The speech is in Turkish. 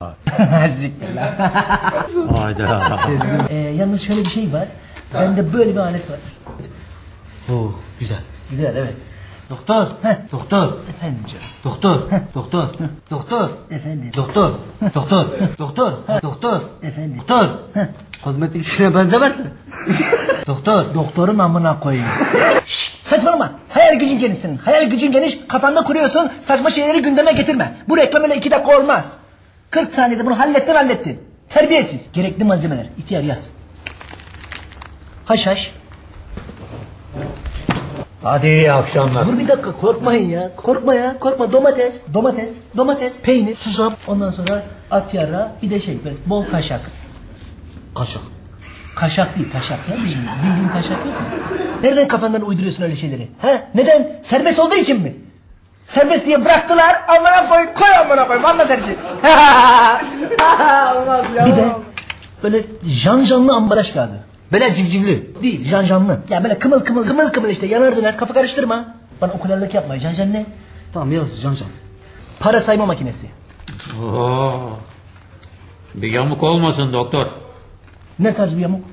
Siktir lan. Hayda. Ee, yalnız şöyle bir şey var. Bende böyle bir alet var. oh, güzel. Güzel evet. Doktor. Heh. Doktor. Efendim canım. Doktor. Doktor. Doktor. Efendim. Doktor. Doktor. Doktor. Doktor. Efendim. Doktor. Kozmetik işine benzemezsin. Doktor. Doktorun amına koyayım. Şşt, saçmalama. Hayal gücün geniş senin. Hayal gücün geniş. Kafanda kuruyorsun. Saçma şeyleri gündeme getirme. Bu reklam öyle iki dakika olmaz. 40 saniyede bunu hallettin hallettin. Terbiyesiz. Gerekli malzemeler. İhtiyar yaz. Haşhaş. Hadi iyi akşamlar. Dur bir dakika korkmayın ya. Korkma ya. Korkma. Domates. Domates. Domates. Peynir. Susam. Ondan sonra at yara. Bir de şey böyle bol kaşak. Kaşık. Kaşak değil taşak ya. Bildiğin, bildiğin taşak yok mu? Nereden kafandan uyduruyorsun öyle şeyleri? Ha? Neden? Serbest olduğu için mi? Serbest diye bıraktılar. Amına koy, koy amına koy. Anlat her şeyi. Olmaz ya. Bir de böyle janjanlı ambalaj kağıdı. Böyle civcivli. Değil, janjanlı. Ya böyle kımıl kımıl kımıl kımıl işte yanar döner kafa karıştırma. Bana okulallık yapma. Janjan ne? Tamam yaz can can. Para sayma makinesi. Oo. Bir yamuk olmasın doktor. Ne tarz bir yamuk?